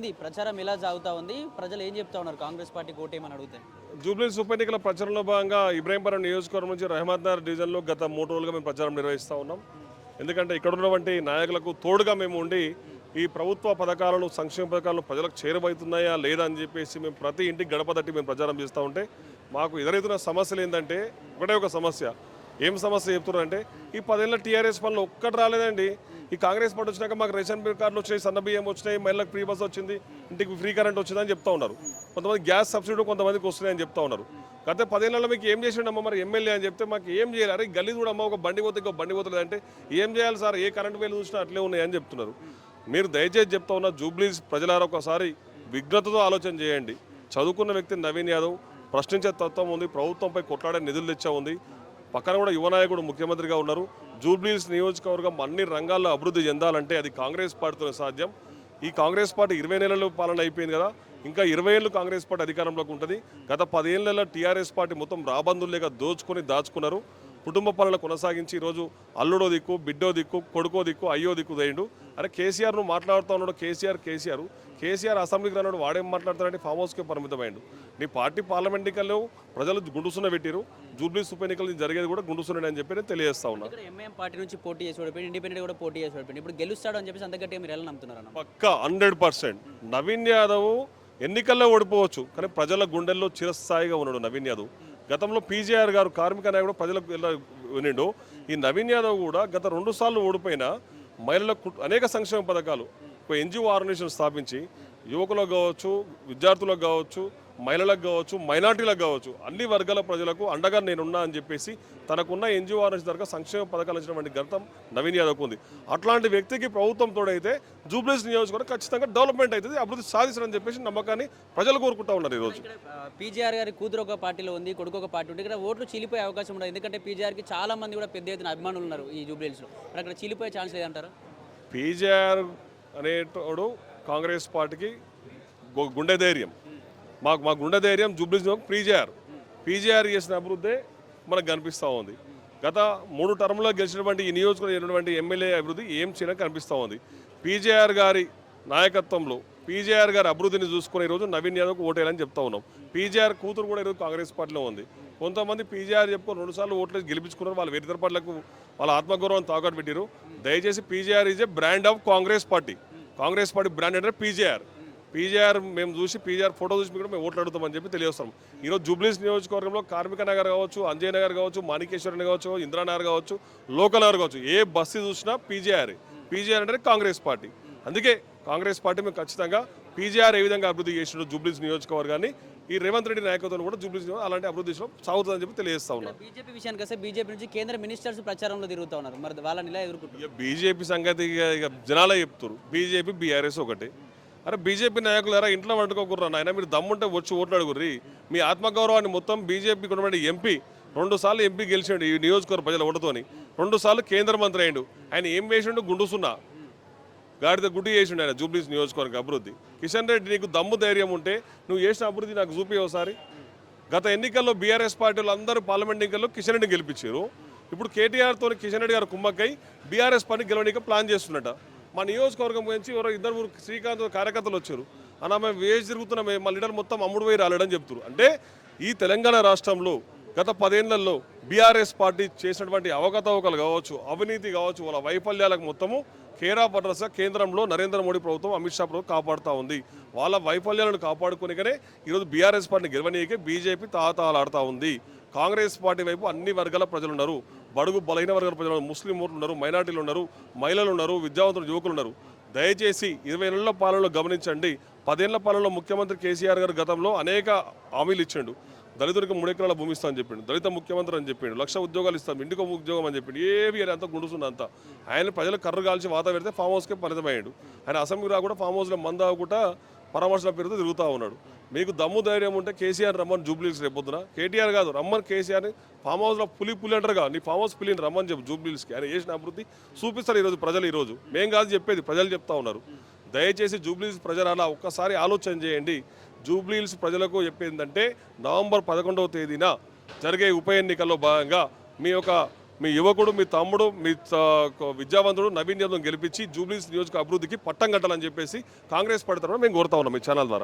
ఉంది. ప్రచారం ఎలా సాగుతా ఉంది? ప్రజలు ఏం చెప్తా ఉన్నారు? కాంగ్రెస్ పార్టీ కోటేమని అడిగితే. జూబ్లీస్ ఉప ఎన్నికల ప్రచారంలో భాగంగా ఇబ్రాహీంపురం నియోజకవర్గం నుంచి రహమత్ నగర్ డివిజన్లో గత మూడు రోజులుగా మేము ప్రచారం నిర్వహిస్తూ ఉన్నాం. ఎందుకంటే ఇక్కడ ఉన్నటువంటి నాయకులకు తోడుగా మేము ఉండి ఈ ప్రభుత్వ పథకాలను సంక్షేమ పథకాలను ప్రజలకు చేరువైతున్నాయా లేదా అని చెప్పేసి మేము ప్రతి ఇంటికి గడప తట్టి మేము ప్రచారం చేస్తూ ఉంటే మాకు ఎదురవుతున్న సమస్యలు ఏంటంటే ఒకటే ఒక సమస్య. ఏం సమస్య చెప్తున్నారంటే ఈ పదేళ్ళ టీఆర్ఎస్ పనులు ఒక్కటి రాలేదండి. ఈ కాంగ్రెస్ పార్టీ వచ్చినాక మాకు రేషన్ కార్డులు వచ్చినాయి సన్న బియ్యం వచ్చినాయి మహిళలకు ఫ్రీ బస్ వచ్చింది ఇంటికి ఫ్రీ కరెంట్ వచ్చిందని చెప్తా ఉన్నారు. కొంతమంది గ్యాస్ సబ్సిడీ కొంతమందికి వస్తున్నాయని చెప్తా ఉన్నారు. గత పదేళ్ళలో మీకు ఏం చేసిండమ్మా మరి ఎమ్మెల్యే అని చెప్తే మాకు ఏం చేయాలి? అరే గల్లీ కూడా అమ్మ ఒక బండి పోతే ఇంకో బండి పోతుంది అంటే ఏం చేయాలి సార్? ఏ కరెంట్ బిల్లు చూసినా అట్లే ఉన్నాయని చెప్తున్నారు. మీరు దయచేసి చెప్తా ఉన్న జూబ్లీస్ ప్రజలారా ఒకసారి విఘ్నతతో ఆలోచన చేయండి. చదువుకున్న వ్యక్తి నవీన్ యాదవ్ ప్రశ్నించే తత్వం ఉంది ప్రభుత్వంపై కొట్లాడే నిధులు తెచ్చా ఉంది. పక్కన కూడా యువ నాయకుడు ముఖ్యమంత్రిగా ఉన్నారు. జూబ్లీస్ నియోజకవర్గం అన్ని రంగాల్లో అభివృద్ధి చెందాలంటే అది కాంగ్రెస్ పార్టీతో సాధ్యం. ఈ కాంగ్రెస్ పార్టీ ఇరవై నెలలు పాలన అయిపోయింది కదా ఇంకా ఇరవై ఏళ్ళు కాంగ్రెస్ పార్టీ అధికారంలోకి ఉంటుంది. గత పదేళ్ళలో టీఆర్ఎస్ పార్టీ మొత్తం రాబందులేక దోచుకొని దాచుకున్నారు. కుటుంబ పనులు కొనసాగించి ఈరోజు అల్లుడో దిక్కు బిడ్డో దిక్కు కొడుకో దిక్కు అయ్యో దిక్కు దేయండు అరే కేసీఆర్ నువ్వు మాట్లాడుతూ ఉన్నాడు కేసీఆర్ కేసీఆర్. కేసీఆర్ అసెంబ్లీకి రానాడు వాడేం మాట్లాడతాడంటే ఫామ్ హౌస్కే పరిమితమైండు. నీ పార్టీ పార్లమెంట్ ఎన్నికల్లో ప్రజలు గుండుసున్న పెట్టిరు జూబ్లీస్ ఉప ఎన్నికలు జరిగేది కూడా గుండుసున్నాడు అని చెప్పి నేను తెలియజేస్తా ఉన్నా. ఇక్కడ ఎంఐఎం పార్టీ నుంచి పోటీ చేసి ఓడిపోయింది ఇండిపెండెంట్ కూడా పోటీ చేసి ఓడిపోయింది ఇప్పుడు గెలుస్తాడు అని చెప్పేసి అంత గట్టిగా మీరు ఎలా నమ్ముతున్నారు పక్క హండ్రెడ్ పర్సెంట్. నవీన్ యాదవ్ ఎన్నికల్లో ఓడిపోవచ్చు. కానీ ప్రజల గుండెల్లో చిరస్థాయిగా ఉన్నాడు నవీన్ యాదవ్. గతంలో పీజేఆర్ గారు కార్మిక నాయకుడు ప్రజలకు వినిండు. ఈ నవీన్ యాదవ్ కూడా గత రెండు సార్లు ఓడిపోయినా మహిళలకు అనేక సంక్షేమ పథకాలు. ఒక ఎన్జిఓ ఆర్గనైజేషన్ స్థాపించి యువకులకు కావచ్చు విద్యార్థులకు కావచ్చు మహిళలకు కావచ్చు మైనార్టీలకు కావచ్చు అన్ని వర్గాల ప్రజలకు అండగా నేనున్నా అని చెప్పేసి తనకున్న ఎన్జిఓ ఆర్గనైజేషన్ దగ్గర సంక్షేమ పథకాలు ఇచ్చినటువంటి గతం నవీన్ యాదవ్కు ఉంది. అట్లాంటి వ్యక్తికి ప్రభుత్వం తోడైతే జూబ్లీస్ నియోజకవర్గం ఖచ్చితంగా డెవలప్మెంట్ అవుతుంది అభివృద్ధి సాధిస్తారని చెప్పేసి నమ్మకాన్ని ప్రజలు కోరుకుంటా ఉన్నారు ఈరోజు పీజీఆర్ గారి కూతురు ఒక పార్టీలో ఉంది కొడుకు ఒక పార్టీ ఉంది ఇక్కడ ఓట్లు చీలిపోయే అవకాశం ఉండదు. ఎందుకంటే పీజీఆర్కి చాలా మంది కూడా పెద్ద ఎత్తున అభిమానులు ఉన్నారు ఈ జూబ్లీహిల్స్లో. మరి అక్కడ చీలిపోయే ఛాన్స్ లేదంటారు? పీజేఆర్ అనేటోడు కాంగ్రెస్ పార్టీకి గుండె ధైర్యం. మాకు మా గుండె ధైర్యం జూబ్లీస్ పీజేఆర్. పీజేఆర్ చేసిన అభివృద్ధి మనకు కనిపిస్తూ ఉంది. గత మూడు టర్మ్లో గెలిచినటువంటి ఈ నియోజకవర్గం ఎమ్మెల్యే అభివృద్ధి ఏం చేయడానికి కనిపిస్తూ ఉంది. పీజేఆర్ గారి నాయకత్వంలో పీజేఆర్ గారి అభివృద్ధిని చూసుకుని ఈరోజు నవీన్ యాదవ్కు ఓటేయాలని చెప్తా ఉన్నాం. పీజేఆర్ కూతురు కూడా ఈరోజు కాంగ్రెస్ పార్టీలో ఉంది. కొంతమంది పీజేఆర్ చెప్పుకొని రెండుసార్లు ఓట్లు గెలిపించుకున్నారు. వాళ్ళ వేరే పార్టీలకు వాళ్ళ ఆత్మగౌరవం తాకట్టు పెట్టారు దయచేసి PJR is a brand of Congress party. Congress party brand అంటే పీజేఆర్. పీజేఆర్ మేము చూసి పీజేఆర్ ఫోటో చూసి కూడా మేము ఓట్లు అడుగుతామని చెప్పి తెలియస్తాం ఈరోజు జూబ్లీస్ నియోజకవర్గంలో కార్మిక నగర్ కావచ్చు అంజయ్ నగర్ కావచ్చు మాణికేశ్వరని కావచ్చు ఇందిరానగర్ కావచ్చు లోకల్ నగర్ కావచ్చు ఏ బస్సు చూసినా పీజేఆర్. పీజేఆర్ అంటే కాంగ్రెస్ పార్టీ. అందుకే కాంగ్రెస్ పార్టీ మేము ఖచ్చితంగా పీజేఆర్ ఏ విధంగా అభివృద్ధి చేసిన జూబ్లీస్ నియోజకవర్గాన్ని ఈ రేవంత్ రెడ్డి నాయకత్వం కూడా జూబ్లీస్ అలాంటి అభివృద్ధి చేసిన సాగుతుందని చెప్పి తెలియజేస్తా ఉన్నాం. బీజేపీ విషయానికి వస్తే బీజేపీ నుంచి కేంద్ర మినిస్టర్స్ ప్రచారంలో తిరుగుతూ ఉన్నారు. మరి వాళ్ళని ఇలా ఎదుర్కొంటారు బీజేపీ సంగతి ఇక జనాలే చెప్తారు బీజేపీ బీఆర్ఎస్ ఒకటి. అరే బీజేపీ నాయకులు ఇంట్లో పట్టుకోకుర్రా నాయన మీరు దమ్ముంటే వచ్చి ఓట్లు అడుగుర్రి మీ ఆత్మగౌరవాన్ని మొత్తం బీజేపీకి ఉన్నటువంటి ఎంపీ రెండు సార్లు ఎంపీ గెలిచాడు ఈ నియోజకవర్గ ప్రజల ఓటుతోని. రెండు సార్లు కేంద్ర మంత్రి అయ్యిండు. ఆయన ఏం వేసిండు? గుండుసున్నా గాడిద గుడ్డి చేసిండు ఆయన జూబ్లీస్ నియోజకవర్గ అభివృద్ధి. కిషన్ రెడ్డి నీకు దమ్ము ధైర్యం ఉంటే నువ్వు చేసిన అభివృద్ధి నాకు చూపి ఒకసారి గత ఎన్నికల్లో బీఆర్ఎస్ పార్టీలు అందరూ పార్లమెంట్ ఎన్నికల్లో కిషన్ రెడ్డి గెలిపించారు. ఇప్పుడు కేటీఆర్తో కిషన్ రెడ్డి గారు కుమ్మక్కై బీఆర్ఎస్ పార్టీ గెలవడానికి ప్లాన్ చేస్తున్నట. మా నియోజకవర్గం గురించి ఎవరో ఇద్దరు ముగ్గురు శ్రీకాంత్ కార్యకర్తలు వచ్చారు. అన్న మేము వేసి తిరుగుతున్నాం మా లీడర్ మొత్తం అమ్ముడు పోయి రాలేడని చెప్తారు అంటే ఈ తెలంగాణ రాష్ట్రంలో గత పదేళ్ళలో బీఆర్ఎస్ పార్టీ చేసినటువంటి అవకతవకలు కావచ్చు అవినీతి కావచ్చు వాళ్ళ వైఫల్యాలకు మొత్తము కేరా భద్రస కేంద్రంలో నరేంద్ర మోడీ ప్రభుత్వం అమిత్ షా ప్రభుత్వం కాపాడుతూ ఉంది. వాళ్ళ వైఫల్యాలను కాపాడుకునికనే ఈరోజు బీఆర్ఎస్ పార్టీని గెలవనీయకే బీజేపీ తాతాలాడుతూ ఉంది. కాంగ్రెస్ పార్టీ వైపు అన్ని వర్గాల ప్రజలు ఉన్నారు బడుగు బలహీన వర్గాల ప్రజలు ముస్లిం ఓట్లు ఉన్నారు మైనార్టీలు ఉన్నారు మహిళలు ఉన్నారు విద్యావంతులు యువకులు ఉన్నారు. దయచేసి ఇరవై ఏళ్ళ పాలనలో గమనించండి. పదేళ్ళ పాలనలో ముఖ్యమంత్రి కేసీఆర్ గారు గతంలో అనేక హామీలు ఇచ్చిండు. దళితుడికి మూడు ఎకరాల భూమి ఇస్తా అని చెప్పిండు. దళిత ముఖ్యమంత్రి అని చెప్పిండు. లక్ష ఉద్యోగాలు ఇస్తాం ఇంటికి ఉద్యోగం అని చెప్పిండు. ఏవి అని అంత గుండుసుండు అంతా. ఆయన ప్రజలు కర్ర కాల్చి వాత పెడితే ఫామ్ హౌస్కే పరితమయ్యాడు ఆయన అసెంబ్లీకి రాకుండా ఫామ్ హౌస్లో మందాకుండా పరామర్శల పేరుతో తిరుగుతూ ఉన్నాడు. మీకు దమ్ము ధైర్యం ఉంటే కేసీఆర్ రమ్మని జూబ్లీస్ రేపొద్దున కేటీఆర్ కాదు రమ్మని కేసీఆర్ ఫామ్ హౌస్లో పులి పులి అంటారుగా నీ ఫామ్ హౌస్ పులిని రమ్మని చెప్పు జూబ్లీస్కి ఆయన చేసిన అభివృద్ధి చూపిస్తారు ఈరోజు ప్రజలు ఈరోజు. మేం కాదు చెప్పేది ప్రజలు చెప్తా ఉన్నారు. దయచేసి జూబ్లీస్ ప్రజలు అలా ఒక్కసారి ఆలోచన చేయండి. జూబ్లీహిల్స్ ప్రజలకు చెప్పేందంటే నవంబర్ పదకొండవ తేదీన జరిగే ఉప ఎన్నికల్లో భాగంగా మీ యొక్క మీ యువకుడు మీ తమ్ముడు మీ త- విద్యావంతుడు నవీన్ యాదవ్ గెలిపించి జూబ్లీస్ నియోజక అభివృద్ధికి పట్టం కట్టాలని చెప్పేసి కాంగ్రెస్ పార్టీ తరఫున మేము కోరుతా ఉన్నాం మీ ఛానల్ ద్వారా.